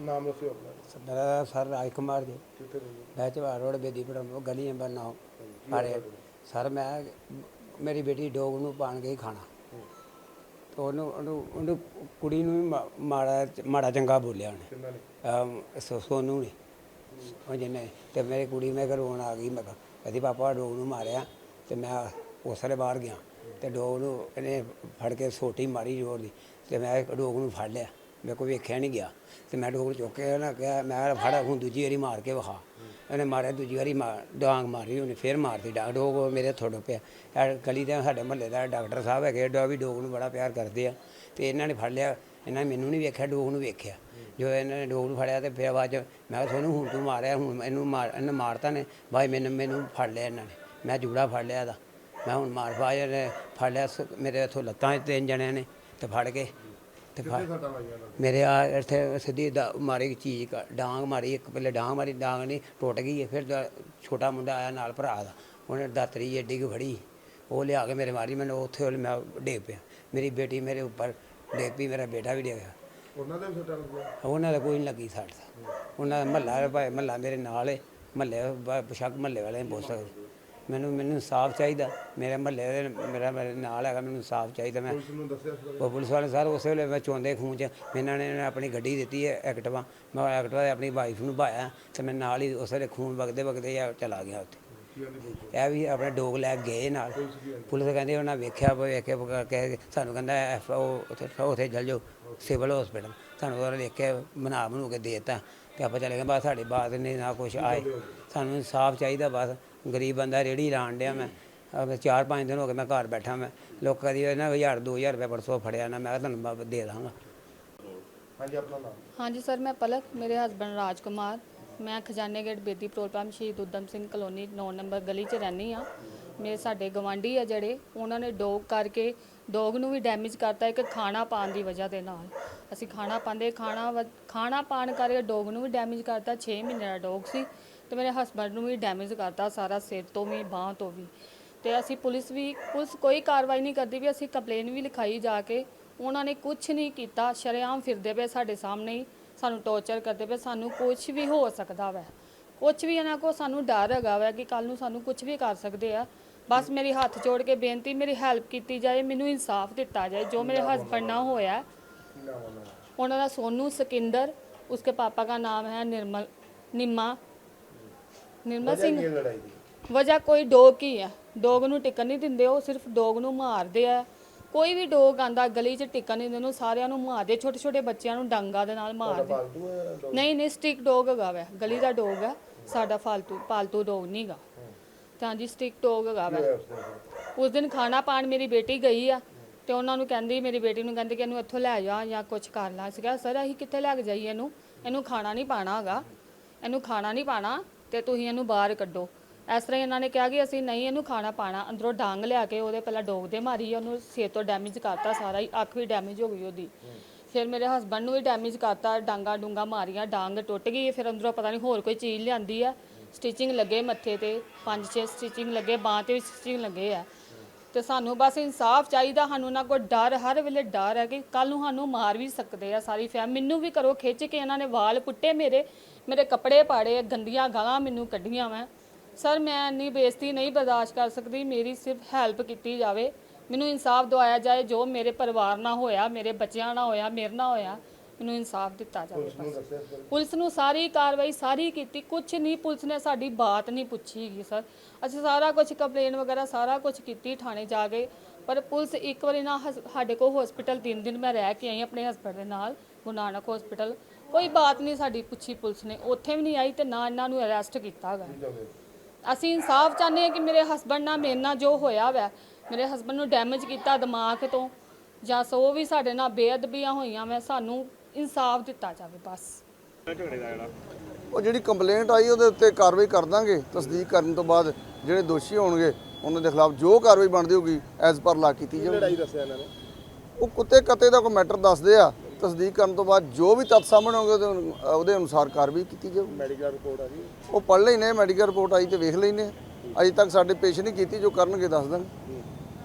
ਨਾਮ ਦੱਸਿਓ ਆਪਣਾ। ਮੇਰਾ ਸਰ ਰਾਜ ਕੁਮਾਰ ਜੀ। ਕਿੱਥੇ ਰਹਿੰਦੇ ਮੈਂ ਚਵਾਰ ਰੋਡ ਬੇਦੀਪੁਰ ਗਲੀ ਨੰਬਰ 9 ਅਰੇ ਸਰ ਮੈਂ ਮੇਰੀ ਬੇਟੀ ਡੋਗ ਨੂੰ ਪਾਣ ਗਈ ਖਾਣਾ। ਤੇ ਉਹਨੂੰ ਉਹਨੂੰ ਉਹਨੂੰ ਕੁੜੀ ਨੂੰ ਵੀ ਮਾ- ਮਾੜਾ ਮਾੜਾ ਚੰਗਾ ਬੋਲਿਆ ਉਹਨੇ। ਕਿੰਨਾ ਨੇ ਅਮ ਸੋ- ਸੋਨੂੰ ਨੇ ਉਹ ਜਿਹਨੇ ਤੇ ਮੇਰੀ ਕੁੜੀ ਮੈਂ ਰੋਣ ਆ ਗਈ ਮੈਂ ਕਿਹਾ ਕਹਿੰਦੀ ਪਾਪਾ ਡੋਗ ਨੂੰ ਮਾਰਿਆ ਤੇ ਮੈਂ ਉਸ ਵੇਲੇ ਬਾਹਰ ਗਿਆ। ਤੇ ਡੋਗ ਨੂੰ ਇਹਨੇ ਫੜ ਕੇ ਸੋਟੀ ਮਾਰੀ ਜ਼ੋਰ ਦੀ ਤੇ ਮੈਂ ਡੋਗ ਨੂੰ ਫੜ ਲਿਆ। ਮੇਰੇ ਕੋਲ ਵੇਖਿਆ ਨਹੀਂ ਗਿਆ। ਤੇ ਮੈਂ ਡੋਗ ਚੁੱਕ ਕੇ ਨਾ ਕਿਹਾ, ਮੈਂ ਫੜ, ਹੁਣ ਦੂਜੀ ਵਾਰੀ ਮਾਰ ਕੇ ਵਿਖਾ। ਇਹਨੇ ਮਾਰਿਆ, ਦੂਜੀ ਵਾਰੀ ਮਾਰ ਡਾਂਗ ਮਾਰੀ, ਉਹਨੇ ਫੇਰ ਮਾਰਦੀ ਡਾਂਗ। ਡੋਗ ਮੇਰੇ ਥੋੜ ਪਿਆ। ਇਹ ਗਲੀ ਦੇ ਸਾਡੇ ਮਹੱਲੇ ਦਾ ਡਾਕਟਰ ਸਾਹਿਬ ਹੈਗੇ ਡੋ ਵੀ ਡੋਗ ਨੂੰ ਬੜਾ ਪਿਆਰ ਕਰਦੇ ਆ। ਤੇ ਇਹਨਾਂ ਨੇ ਫੜ ਲਿਆ, ਇਹਨਾਂ ਨੇ ਮੈਨੂੰ ਨਹੀਂ ਵੇਖਿਆ, ਡੋਗ ਨੂੰ ਵੇਖਿਆ। ਜੋ ਇਹਨਾਂ ਨੇ ਡੋਗ ਨੂੰ ਫੜਿਆ ਤੇ ਫਿਰ ਆਵਾਜ਼ ਮੈਂ ਕਿਹਾ ਤੁਹਾਨੂੰ ਹੁਣ ਤੂੰ ਮਾਰਿਆ, ਹੁਣ ਇਹਨੂੰ ਮਾਰ, ਇਹਨੇ ਮਾਰਤਾ ਨੇ। ਭਾਈ ਮੈਨੂੰ ਮੈਨੂੰ ਫੜ ਲਿਆ ਇਹਨਾਂ ਨੇ। ਮੈਂ ਜੂੜਾ ਫੜ ਲਿਆ ਇਹਦਾ। ਮੈਂ ਹੁਣ ਮਾਰ ਪਾਇਆ ਨੇ ਫੜ ਲਿਆ ਮੇਰੇ ਇੱਥੋਂ ਲੱਤਾਂ 'ਚ ਤਿੰਨ ਜਣਿਆਂ ਨੇ ਤੇ ਫੜ ਕੇ ਤੇ ਇਹਨਾਂ ਮੇਰੇ ਆ ਇੱਥੇ ਸਿੱਧੀ ਡਾ- ਮਾਰੀ ਚੀਜ਼ ਕ- ਡਾਂਗ ਮਾਰੀ ਇੱਕ ਪਹਿਲੇ ਡਾਂਗ ਮਾਰੀ ਡਾਂਗ ਨਹੀਂ ਟੁੱਟ ਗਈ ਹੈ ਫਿਰ ਦਾ- ਛੋਟਾ ਮੁੰਡਾ ਆਇਆ ਨਾਲ ਭਰਾ ਦਾ। ਉਹਨੇ ਦਾਤਰੀ ਏਡੀ ਕੁ ਫੜੀ ਉਹ ਲਿਆ ਕੇ ਮੇਰੇ ਮਾਰੀ ਮੈਨੂੰ ਉੱਥੇ ਉਹ ਮੈਂ ਡੇਗ ਪਿਆ। ਮੇਰੀ ਬੇਟੀ ਮੇਰੇ ਉੱਪਰ ਡੇਗ ਪਈ ਮੇਰਾ ਬੇਟਾ ਵੀ ਡਿੱਗਿਆ ਉਹਨਾਂ ਦੇ ਵੀ ਸੱਟਾਂ ਲੱਗੀਆਂ? ਉਹਨਾਂ ਦਾ ਕੋਈ ਨਹੀਂ ਲੱਗੀ ਸੱਟ। ਉਹਨਾਂ ਦਾ ਮਹੱਲਾ ਭਾਈ ਮਹੱਲਾ ਮੇਰੇ ਨਾਲ ਹੈ ਮਹੱਲੇ ਪਸ਼ਕ ਮਹੱਲੇ ਵਾਲੇ ਨਹੀਂ ਪੁੱਛ ਸਕਦੇ। ਮੈਨੂੰ ਮੈਨੂੰ ਇਨਸਾਫ ਚਾਹੀਦਾ। ਮੇਰੇ ਮਹੱਲੇ ਦੇ ਮੇਰਾ ਮੇਰੇ ਨਾਲ ਹੈਗਾ ਮੈਨੂੰ ਇਨਸਾਫ ਚਾਹੀਦਾ ਮੈਂ। ਪੁਲਿਸ ਨੂੰ ਦੱਸਿਆ ਇਸ ਬਾਰੇ ਉਹ ਪੁਲਿਸ ਵਾਲੇ ਸਰ ਉਸੇ ਵੇਲੇ ਮੈਂ ਚੋਂਦੇ ਖੂਨ ਚ ਇਹਨਾਂ ਨੇ ਆਪਣੀ ਗੱਡੀ ਦਿੱਤੀ ਹੈ ਐਕਟਿਵਾ। ਮੈਂ ਐਕਟਿਵਾ ਤੇ ਆਪਣੀ ਵਾਈਫ ਨੂੰ ਭਾਇਆ ਤੇ ਮੈਂ ਨਾਲ ਹੀ ਉਸੇ ਵੇਲੇ ਖੂਨ ਵਗਦੇ ਵਗਦੇ ਆ ਚਲਾ ਗਿਆ ਉੱਥੇ। ਕੀ ਆਂਦੀ ਪੁਲਿਸ ਇਹ ਵੀ ਆਪਣੇ ਡੋਗ ਲੈ ਕੇ ਗਏ ਨਾਲ। ਪੁਲਿਸ ਕਹਿੰਦੇ ਉਹਨਾਂ ਵੇਖਿਆ ਵੇਖ ਕੇ ਕਹਿ ਸਾਨੂੰ ਕਹਿੰਦਾ ਐਫ ਉਹ ਉੱਥੇ ਉੱਥੇ ਚਲ ਜਾਓ ਸਿਵਲ ਹਸਪੀਟਲ। ਸਾਨੂੰ ਉਹਨਾਂ ਵੇਖ ਕੇ ਬਣਾ ਬਣੂ ਕੇ ਦੇਤਾ ਤੇ ਆਪਾਂ ਚਲੇ ਗਏ ਬਸ ਸਾਡੀ ਬਾਤ ਨਹੀਂ ਨਾ ਕੁਛ ਆਏ। ਸਾਨੂੰ ਇਨਸਾਫ ਚਾਹੀਦਾ ਬਸ। ਗਰੀਬ ਬੰਦਾ ਰੇੜੀ ਲਾਣ ਡਿਆ ਮੈਂ। ਅਹ ਚਾਰ ਪੰਜ ਦਿਨ ਹੋ ਗਏ ਮੈਂ ਘਰ ਬੈਠਾ ਮੈਂ। ਲੋਕਾਂ ਦੀ ਨਾ 1000 2000 ਰੁਪਏ ਪਰਸੋਂ ਫੜਿਆ ਨਾ ਮੈਂ ਕਿਹਾ ਤੁਹਾਨੂੰ ਮੈਂ ਦੇ ਦਾਂਗਾ। ਹਾਂਜੀ ਆਪਣਾ ਨਾਮ? ਹਾਂਜੀ ਸਰ ਮੈਂ ਪਲਕ ਮੇਰੇ ਹਸਬੰਡ ਰਾਜ ਕੁਮਾਰ ਮੈਂ ਖਜ਼ਾਨੇ ਗੇਟ ਬੇਦੀ ਪੈਟਰੋਲ ਪੰਪ ਸ਼ਹੀਦ ਉਦਮ ਸਿੰਘ ਕਲੋਨੀ 9 ਨੰਬਰ ਗਲੀ 'ਚ ਰਹਿੰਦੀ ਆ ਮੇਰੇ ਸਾਡੇ ਗਵਾਂਢੀ ਆ ਜਿਹੜੇ ਉਹਨਾਂ ਨੇ ਡੋਗ ਕਰਕੇ ਡੋਗ ਨੂੰ ਵੀ ਡੈਮੇਜ ਕਰਤਾ ਇੱਕ ਖਾਣਾ ਪਾਣ ਦੀ ਵਜ੍ਹਾ ਦੇ ਨਾਲ। ਅਸੀਂ ਖਾਣਾ ਪਾਉਂਦੇ ਖਾਣਾ ਵ- ਖਾਣਾ ਪਾਣ ਕਰਕੇ ਡੋਗ ਨੂੰ ਵੀ ਡੈਮੇਜ ਕਰਤਾ। 6 ਮਹੀਨੇ ਦਾ ਡੋਗ ਸੀ। ਤੇ ਮੇਰੇ ਹਸਬੰਡ ਨੂੰ ਵੀ ਡੈਮੇਜ ਕਰਤਾ ਸਾਰਾ ਸਿਰ ਤੋਂ ਵੀ, ਬਾਹ ਤੋਂ ਵੀ। ਤੇ ਅਸੀਂ ਪੁਲਿਸ ਵੀ, ਪੁਲਿਸ ਕੋਈ ਕਾਰਵਾਈ ਨਹੀਂ ਕਰਦੀ ਵੀ ਅਸੀਂ ਕੰਪਲੇਨ ਵੀ ਲਿਖਾਈ ਜਾ ਕੇ ਉਹਨਾਂ ਨੇ ਕੁਝ ਨਹੀਂ ਕੀਤਾ, ਸ਼ਰੇਆਮ ਫਿਰਦੇ ਪਏ ਸਾਡੇ ਸਾਹਮਣੇ ਹੀ, ਸਾਨੂੰ ਟੋਰਚਰ ਕਰਦੇ ਪਏ, ਸਾਨੂੰ ਕੁਝ ਵੀ ਹੋ ਸਕਦਾ ਵੈ। ਕੁਝ ਵੀ ਇਹਨਾਂ ਕੋ ਸਾਨੂੰ ਡਰ ਹੈਗਾ ਵੈ ਕਿ ਕੱਲ ਨੂੰ ਸਾਨੂੰ ਕੁਝ ਵੀ ਕਰ ਸਕਦੇ ਆ। ਬਸ ਮੇਰੀ ਹੱਥ ਜੋੜ ਕੇ ਬੇਨਤੀ, ਮੇਰੀ ਹੈਲਪ ਕੀਤੀ ਜਾਏ, ਮੈਨੂੰ ਇਨਸਾਫ ਦਿੱਤਾ ਜਾਏ, ਜੋ ਮੇਰੇ ਹਸਬੰਡ ਨਾਲ ਹੋਇਆ। ਉਹਨਾਂ ਦਾ ਸੋਨੂ ਸਕਿੰਦਰ, ਉਸਕੇ ਪਾਪਾ ਦਾ ਨਾਮ ਹੈ ਨਿਰਮਲ, ਨਿਮਾ। ਨਿਰਮਲ ਸਿੰਘ। ਵਜ੍ਹਾ ਕੋਈ ਡੋਗ ਕੀ ਆ ਡੋਗ ਨੂੰ ਟਿਕਣ ਨਹੀਂ ਦਿੰਦੇ ਉਹ ਸਿਰਫ ਡੋਗ ਨੂੰ ਮਾਰਦੇ ਆ। ਕੋਈ ਵੀ ਡੋਗ ਆਂਦਾ ਗਲੀ 'ਚ ਟਿਕਣ ਨਹੀਂ ਦਿੰਦੇ ਉਹ ਸਾਰਿਆਂ ਨੂੰ ਮਾਰਦੇ। ਛੋਟੇ ਛੋਟੇ ਬੱਚਿਆਂ ਨੂੰ ਡਾਂਗਾ ਦੇ ਨਾਲ ਮਾਰਦੇ। ਨਹੀਂ ਨਹੀਂ ਸਟਿਕ ਡੋਗ ਹੈਗਾ ਵਾ। ਗਲੀ ਦਾ ਡੋਗ ਹੈ ਸਾਡਾ ਫਾਲਤੂ ਪਾਲਤੂ ਡੋਗ ਨਹੀਂ ਹੈਗਾ। ਤਾਂ ਜੀ ਸਟਿਕ ਡੋਗ ਹੈਗਾ ਵਾ। ਉਸ ਦਿਨ? ਖਾਣਾ ਪਾਣ ਮੇਰੀ ਬੇਟੀ ਗਈ ਆ ਤੇ ਉਹਨਾਂ ਨੂੰ ਕਹਿੰਦੀ ਮੇਰੀ ਬੇਟੀ ਨੂੰ ਕਹਿੰਦੀ ਕਿ ਇਹਨੂੰ ਇੱਥੋਂ ਲੈ ਜਾ ਜਾਂ ਕੁਝ ਕਰ ਲਾ। ਸੀਗਾ ਸਰ ਅਸੀਂ ਕਿੱਥੇ ਲੈ ਕੇ ਜਾਈਏ ਇਹਨੂੰ? ਇਹਨੂੰ ਖਾਣਾ ਨਹੀਂ ਪਾਣਾ ਹੈਗਾ। ਇਹਨੂੰ ਖਾਣਾ ਨਹੀਂ ਪਾਣਾ। ਤੇ ਤੁਸੀਂ ਇਹਨੂੰ ਬਾਹਰ ਕੱਢੋ। ਇਸ ਤਰ੍ਹਾਂ ਹੀ ਇਹਨਾਂ ਨੇ ਕਿਹਾ ਕਿ ਅਸੀਂ ਨਹੀਂ ਇਹਨੂੰ ਖਾਣਾ ਪਾਣਾ, ਅੰਦਰੋਂ ਡਾਂਗ ਲਿਆ ਕੇ ਉਹਦੇ ਪਹਿਲਾਂ ਡੋਗ ਦੇ ਮਾਰੀ, ਉਹਨੂੰ ਸਿਰ ਤੋਂ ਡੈਮੇਜ ਕਰਤਾ ਸਾਰਾ ਹੀ, ਅੱਖ ਵੀ ਡੈਮੇਜ ਹੋ ਗਈ ਉਹਦੀ। ਫਿਰ ਮੇਰੇ ਹਸਬੰਡ ਨੂੰ ਵੀ ਡੈਮੇਜ ਕਰਤਾ, ਡਾਂਗਾ ਡੂੰਗਾ ਮਾਰੀਆਂ, ਡਾਂਗ ਟੁੱਟ ਗਈ, ਫਿਰ ਅੰਦਰੋਂ ਪਤਾ ਨਹੀਂ ਹੋਰ ਕੋਈ ਚੀਜ਼ ਲਿਆਂਦੀ ਆ। ਸਟਿਚਿੰਗ ਲੱਗੇ ਮੱਥੇ ਤੇ, ਪੰਜ ਛੇ ਸਟਿਚਿੰਗ ਲੱਗੇ, ਬਾਂਹ ਤੇ ਵੀ ਸਟਿਚਿੰਗ ਲੱਗੇ ਆ। ਤੇ ਸਾਨੂੰ ਬਸ ਇਨਸਾਫ ਚਾਹੀਦਾ, ਸਾਨੂੰ ਨਾ ਕੋਈ ਡਰ, ਹਰ ਵੇਲੇ ਡਰ ਹੈ ਕਿ ਕੱਲ ਨੂੰ ਸਾਨੂੰ ਮਾਰ ਵੀ ਸਕਦੇ ਆ ਸਾਰੀ ਫੈਮ। ਮੈਨੂੰ ਵੀ ਕਰੋ ਖਿੱਚ ਕੇ ਇਹਨਾਂ ਨੇ ਵਾਲ ਪੁੱਟੇ ਮੇਰੇ ਮੇਰੇ ਕੱਪੜੇ ਪਾੜੇ, ਗੰਦੀਆਂ ਗਾਲਾਂ ਮੈਨੂੰ ਕੱਢੀਆਂ ਮੈਂ। ਸਰ, ਮੈਂ ਇੰਨੀ ਬੇਇੱਜ਼ਤੀ ਨਹੀਂ ਬਰਦਾਸ਼ਤ ਕਰ ਸਕਦੀ, ਮੇਰੀ ਸਿਰਫ ਹੈਲਪ ਕੀਤੀ ਜਾਵੇ। ਮੈਨੂੰ ਇਨਸਾਫ ਦਵਾਇਆ ਜਾਏ, ਜੋ ਮੇਰੇ ਪਰਿਵਾਰ ਨਾਲ ਹੋਇਆ, ਮੇਰੇ ਬੱਚਿਆਂ ਨਾਲ ਹੋਇਆ, ਮੇਰੇ ਨਾਲ ਹੋਇਆ। ਮੈਨੂੰ ਇਨਸਾਫ ਦਿੱਤਾ ਜਾਵੇ ਪੁਲਿਸ ਨੂੰ ਬਸ? ਪੁਲਿਸ ਸਾਰੀ ਕਾਰਵਾਈ ਸਾਰੀ ਕੀਤੀ ਕੁਝ ਨਹੀਂ ਪੁਲਿਸ ਨੇ ਸਾਡੀ ਬਾਤ ਨਹੀਂ ਪੁੱਛੀ ਹੈਗੀ ਸਰ। ਅਸੀਂ ਸਾਰਾ ਕੁਝ ਕੰਪਲੇਨ ਵਗੈਰਾ ਸਾਰਾ ਕੁਝ ਕੀਤੀ ਥਾਣੇ ਜਾ ਕੇ। ਪਰ ਪੁਲਿਸ ਇੱਕ ਵਾਰੀ ਨਾ ਹਸ- ਸਾਡੇ ਕੋਲ ਹਸਪੀਟਲ ਤਿੰਨ ਦਿਨ ਮੈਂ ਰਹਿ ਕੇ ਆਈ ਆਪਣੇ ਹਸਬੰਡ ਦੇ ਨਾਲ ਗੁਰੂ ਨਾਨਕ ਹਸਪੀਟਲ ਕੋਈ ਬਾਤ ਨਹੀਂ ਸਾਡੀ ਪੁੱਛੀ ਪੁਲਿਸ ਨੇ ਉੱਥੇ ਵੀ ਨਹੀਂ ਆਈ ਤੇ ਨਾ ਇਹਨਾਂ ਨੂੰ ਅਰੈਸਟ ਕੀਤਾ ਹੋ? ਅਸੀਂ ਇਨਸਾਫ ਚਾਹੁੰਦੇ ਹਾਂ ਕਿ ਮੇਰੇ ਹਸਬੰਡ ਨਾਲ ਮੇਰੇ ਨਾਲ ਜੋ ਹੋਇਆ ਵੈ ਮੇਰੇ ਹਸਬੰਡ ਨੂੰ ਡੈਮੇਜ ਕੀਤਾ ਦਿਮਾਗ ਤੋਂ ਜਾਂ ਸੋ ਵੀ ਸਾਡੇ ਨਾਲ ਬੇਅਦਬੀਆਂ ਹੋਈਆਂ ਵੈ ਸਾਨੂੰ ਇਨਸਾਫ ਦਿੱਤਾ ਜਾਵੇ ਬਸ। ਉਹ ਜਿਹੜੀ ਕੰਪਲੇਂਟ ਆਈ ਉਹਦੇ ਉੱਤੇ ਕਾਰਵਾਈ ਕਰ ਦਾਂਗੇ ਤਸਦੀਕ ਕਰਨ ਤੋਂ ਬਾਅਦ ਜਿਹੜੇ ਦੋਸ਼ੀ ਹੋਣਗੇ ਉਹਨਾਂ ਦੇ ਖਿਲਾਫ ਜੋ ਕਾਰਵਾਈ ਬਣਦੀ ਹੋਗੀ ਐਜ਼ ਪਰ ਲਾ ਕੀਤੀ ਜਾਊਗੀ। ਲੜਾਈ ਦੱਸਿਆ ਇਹਨਾਂ ਨੇ? ਉਹ ਕੁੱਤੇ ਕੱਤੇ ਦਾ ਕੋਈ ਮੈਟਰ ਦੱਸਦੇ ਆ ਤਸਦੀਕ ਕਰਨ ਤੋਂ ਬਾਅਦ ਜੋ ਵੀ ਤੱਥ ਸਾਹਮਣੇ ਹੋਣਗੇ ਉਹਦੇ ਅਨੁ- ਉਹਦੇ ਅਨੁਸਾਰ ਕਾਰਵਾਈ ਕੀਤੀ ਜਾਊਗੀ। ਮੈਡੀਕਲ ਰਿਪੋਰਟ ਆ ਗਈ ਉਹ ਪੜ੍ਹ ਲੈਨੇ ਮੈਡੀਕਲ ਰਿਪੋਰਟ ਆਈ ਤੇ ਵੇਖ ਲੈਨੇ ਅਜੇ ਤੱਕ ਸਾਡੇ ਪੇਸ਼ ਨਹੀਂ ਕੀਤੀ ਜੋ ਕਰਨਗੇ ਦੱਸ ਦਾਂਗੇ।